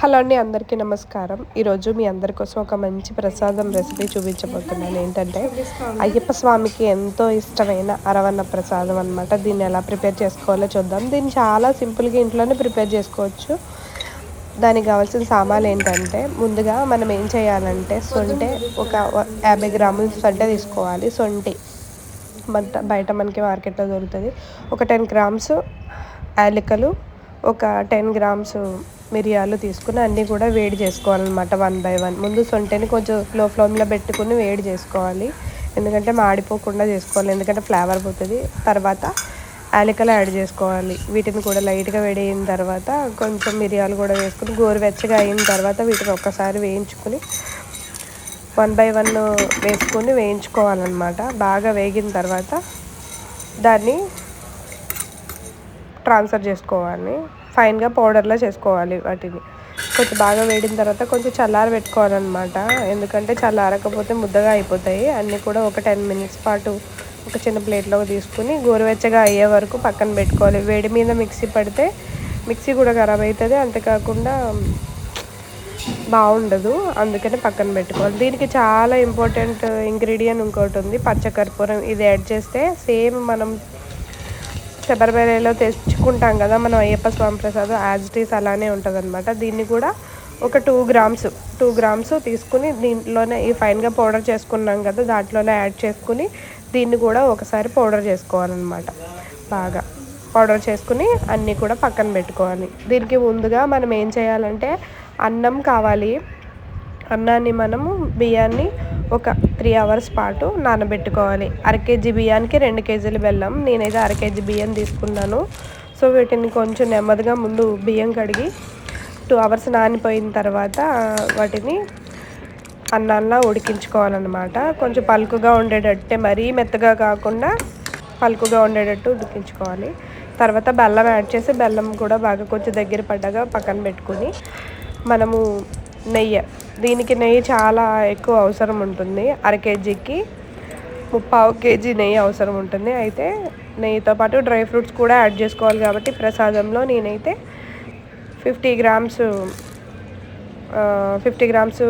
Hello అండి అందరికీ నమస్కారం. ఈరోజు మీ అందరి కోసం ఒక మంచి ప్రసాదం రెసిపీ చూపించబోతున్నాను. ఏంటంటే అయ్యప్ప స్వామికి ఎంతో ఇష్టమైన అరవన్న ప్రసాదం అనమాట దీన్ని ఎలా ప్రిపేర్ చేసుకోవాలో చూద్దాం. దీన్ని చాలా సింపుల్గా ఇంట్లోనే ప్రిపేర్ చేసుకోవచ్చు. దానికి కావాల్సిన సామాన్లు ఏంటంటే ముందుగా మనం ఏం చేయాలంటే సొంటే ఒక యాభై గ్రాముల సొంట తీసుకోవాలి. సొంటి బయట మనకి మార్కెట్లో దొరుకుతుంది. ఒక టెన్ గ్రామ్స్ యాలకులు ఒక టెన్ గ్రామ్స్ మిరియాలు తీసుకుని అన్నీ కూడా వేడి చేసుకోవాలన్నమాట వన్ బై వన్ ముందు సొంటని కొంచెం లో ఫ్లేమ్లో పెట్టుకుని వేడి చేసుకోవాలి. ఎందుకంటే మాడిపోకుండా చేసుకోవాలి ఎందుకంటే ఫ్లేవర్ పోతుంది. తర్వాత యాలకలు యాడ్ చేసుకోవాలి. వీటిని కూడా లైట్గా వేడి అయిన తర్వాత కొంచెం మిరియాలు కూడా వేసుకుని గోరువెచ్చగా అయిన తర్వాత వీటిని ఒక్కసారి వేయించుకుని వన్ బై వన్ వేసుకొని వేయించుకోవాలన్నమాట. బాగా వేగిన తర్వాత దాన్ని ట్రాన్స్ఫర్ చేసుకోవాలి. ఫైన్గా పౌడర్లో చేసుకోవాలి వాటిని. కొంచెం బాగా వేడిన తర్వాత కొంచెం చల్లార పెట్టుకోవాలన్నమాట. ఎందుకంటే చల్లారకపోతే ముద్దగా అయిపోతాయి. అన్నీ కూడా ఒక టెన్ మినిట్స్ పాటు ఒక చిన్న ప్లేట్లో తీసుకుని గోరువెచ్చగా అయ్యే వరకు పక్కన పెట్టుకోవాలి. వేడి మీద మిక్సీ పడితే మిక్సీ కూడా ఖరాబ్ అవుతుంది అంతేకాకుండా బాగుండదు. అందుకని పక్కన పెట్టుకోవాలి. దీనికి చాలా ఇంపార్టెంట్ ఇంగ్రీడియంట్ ఇంకోటి ఉంది. పచ్చకర్పూరం ఇది యాడ్ చేస్తే సేమ్ మనం శబరిమలలో తెచ్చుకుంటాం కదా మనం అయ్యప్ప స్వామి ప్రసాదం యాజ్ ఇట్ అలానే ఉంటుంది అనమాట దీన్ని కూడా ఒక టూ గ్రామ్స్ టూ గ్రామ్స్ తీసుకుని దీంట్లోనే ఈ ఫైన్గా పౌడర్ చేసుకున్నాం కదా దాంట్లోనే యాడ్ చేసుకుని దీన్ని కూడా ఒకసారి పౌడర్ చేసుకోవాలన్నమాట. బాగా పౌడర్ చేసుకుని అన్నీ కూడా పక్కన పెట్టుకోవాలి. దీనికి ముందుగా మనం ఏం చేయాలంటే అన్నం కావాలి. అన్నాన్ని మనము బియ్యాన్ని ఒక త్రీ అవర్స్ పాటు నానబెట్టుకోవాలి. అరకేజీ బియ్యానికి రెండు కేజీలు బెల్లం నేనైతే అర కేజీ బియ్యం తీసుకున్నాను. సో వీటిని కొంచెం నెమ్మదిగా ముందు బియ్యం కడిగి టూ అవర్స్ నానిపోయిన తర్వాత వాటిని అన్నంలా ఉడికించుకోవాలన్నమాట. కొంచెం పలుకుగా ఉండేటట్టే మరీ మెత్తగా కాకుండా పలుకుగా ఉండేటట్టు ఉడికించుకోవాలి. తర్వాత బెల్లం యాడ్ చేసి బెల్లం కూడా బాగా కొంచెం దగ్గర పడ్డగా పక్కన పెట్టుకుని మనము నెయ్యి. దీనికి నెయ్యి చాలా ఎక్కువ అవసరం ఉంటుంది. అర కేజీకి ముప్పావు కేజీ నెయ్యి అవసరం ఉంటుంది. అయితే నెయ్యితో పాటు డ్రై ఫ్రూట్స్ కూడా యాడ్ చేసుకోవాలి కాబట్టి ప్రసాదంలో నేనైతే ఫిఫ్టీ గ్రామ్స్ ఫిఫ్టీ గ్రామ్స్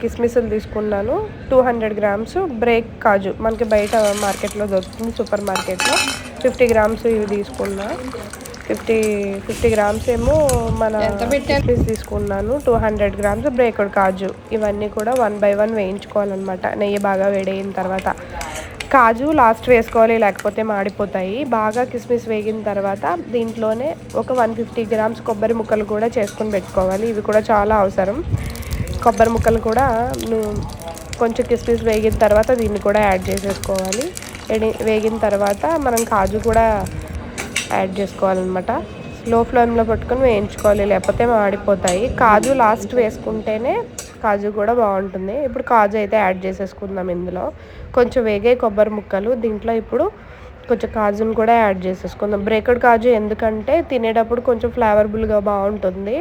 కిస్మిస్లు తీసుకున్నాను. టూ హండ్రెడ్ గ్రామ్స్ బ్రేక్ కాజు. మనకి బయట మార్కెట్లో దొరుకుతుంది సూపర్ మార్కెట్లో. ఫిఫ్టీ గ్రామ్స్ ఇవి తీసుకున్నా. ఫిఫ్టీ ఫిఫ్టీ గ్రామ్స్ ఏమో మన తీసుకున్నాను. టూ హండ్రెడ్ గ్రామ్స్ బ్రేక్డ్ కాజు. ఇవన్నీ కూడా వన్ బై వన్ వేయించుకోవాలన్నమాట. నెయ్యి బాగా వేడైన తర్వాత. కాజు లాస్ట్ వేసుకోవాలి లేకపోతే మాడిపోతాయి. బాగా కిస్మిస్ వేగిన తర్వాత దీంట్లోనే ఒక వన్ ఫిఫ్టీ గ్రామ్స్ కొబ్బరి ముక్కలు కూడా చేసుకొని పెట్టుకోవాలి. ఇవి కూడా చాలా అవసరం. కొబ్బరి ముక్కలు కూడా కొంచెం కిస్మిస్ వేగిన తర్వాత దీన్ని కూడా యాడ్ చేసేసుకోవాలి. వేగిన తర్వాత మనం కాజు కూడా యాడ్ చేసుకోవాలన్నమాట. లో ఫ్లేమ్లో పెట్టుకొని వేయించుకోవాలి లేకపోతే మాడిపోతాయి. కాజు లాస్ట్ వేసుకుంటేనే కాజు కూడా బాగుంటుంది. ఇప్పుడు కాజు అయితే యాడ్ చేసేసుకుందాం ఇందులో. కొంచెం వేగే కొబ్బరి ముక్కలు దీంట్లో ఇప్పుడు కొంచెం కాజును కూడా యాడ్ చేసేసుకుందాం. బ్రేకడ్ కాజు ఎందుకంటే తినేటప్పుడు కొంచెం ఫ్లేవర్బుల్గా బాగుంటుంది.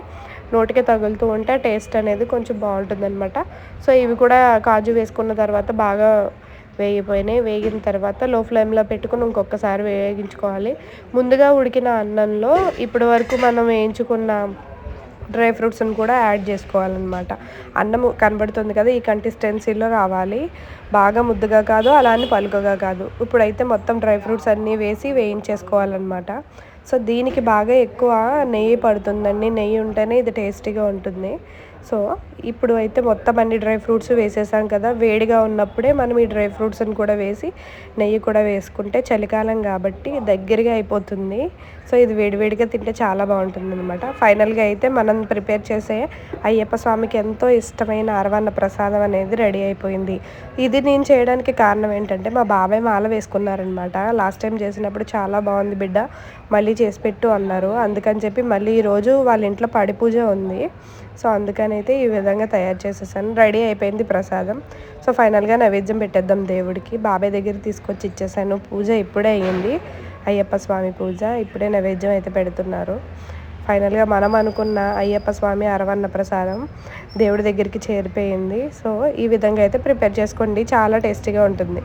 నోటికి తగులుతూ ఉంటే టేస్ట్ అనేది కొంచెం బాగుంటుంది అనమాట సో ఇవి కూడా కాజు వేసుకున్న తర్వాత బాగా వేగిపోయినాయి. వేగిన తర్వాత లో ఫ్లేమ్లో పెట్టుకుని ఇంకొకసారి వేగించుకోవాలి. ముందుగా ఉడికిన అన్నంలో ఇప్పటి వరకు మనం వేయించుకున్న డ్రై ఫ్రూట్స్ని కూడా యాడ్ చేసుకోవాలన్నమాట. అన్నం కనబడుతుంది కదా ఈ కన్సిస్టెన్సీలో రావాలి. బాగా ముద్దుగా కాదు అలానే పలుకగా కాదు. ఇప్పుడైతే మొత్తం డ్రై ఫ్రూట్స్ అన్నీ వేసి వేయించేసుకోవాలన్నమాట. సో దీనికి బాగా ఎక్కువ నెయ్యి పడుతుందండి. నెయ్యి ఉంటేనే ఇది టేస్టీగా ఉంటుంది. సో ఇప్పుడు అయితే మొత్తం అన్ని డ్రై ఫ్రూట్స్ వేసేసాం కదా. వేడిగా ఉన్నప్పుడే మనం ఈ డ్రై ఫ్రూట్స్ని కూడా వేసి నెయ్యి కూడా వేసుకుంటే చలికాలం కాబట్టి దగ్గరగా అయిపోతుంది. సో ఇది వేడివేడిగా తింటే చాలా బాగుంటుంది అనమాట ఫైనల్గా అయితే మనం ప్రిపేర్ చేసే అయ్యప్ప స్వామికి ఎంతో ఇష్టమైన అరవన్న ప్రసాదం అనేది రెడీ అయిపోయింది. ఇది నేను చేయడానికి కారణం ఏంటంటే మా బాబాయ్ మాల వేసుకున్నారనమాట లాస్ట్ టైం చేసినప్పుడు చాలా బాగుంది బిడ్డ మళ్ళీ చేసి పెట్టు అన్నారు. అందుకని చెప్పి మళ్ళీ ఈరోజు వాళ్ళ ఇంట్లో పడి పూజ ఉంది. సో అందుకని అయితే ఈ విధంగా తయారు చేసేసాను. రెడీ అయిపోయింది ప్రసాదం. సో ఫైనల్గా నైవేద్యం పెట్టేద్దాం దేవుడికి. బాబాయ్ దగ్గర తీసుకొచ్చి ఇచ్చేసాను. పూజ ఇప్పుడే అయ్యింది. అయ్యప్ప స్వామి పూజ ఇప్పుడే నైవేద్యం అయితే పెడుతున్నారు. ఫైనల్గా మనం అనుకున్న అయ్యప్ప స్వామి అరవన్న ప్రసాదం దేవుడి దగ్గరికి చేరిపోయింది. సో ఈ విధంగా అయితే ప్రిపేర్ చేసుకోండి. చాలా టేస్టీగా ఉంటుంది.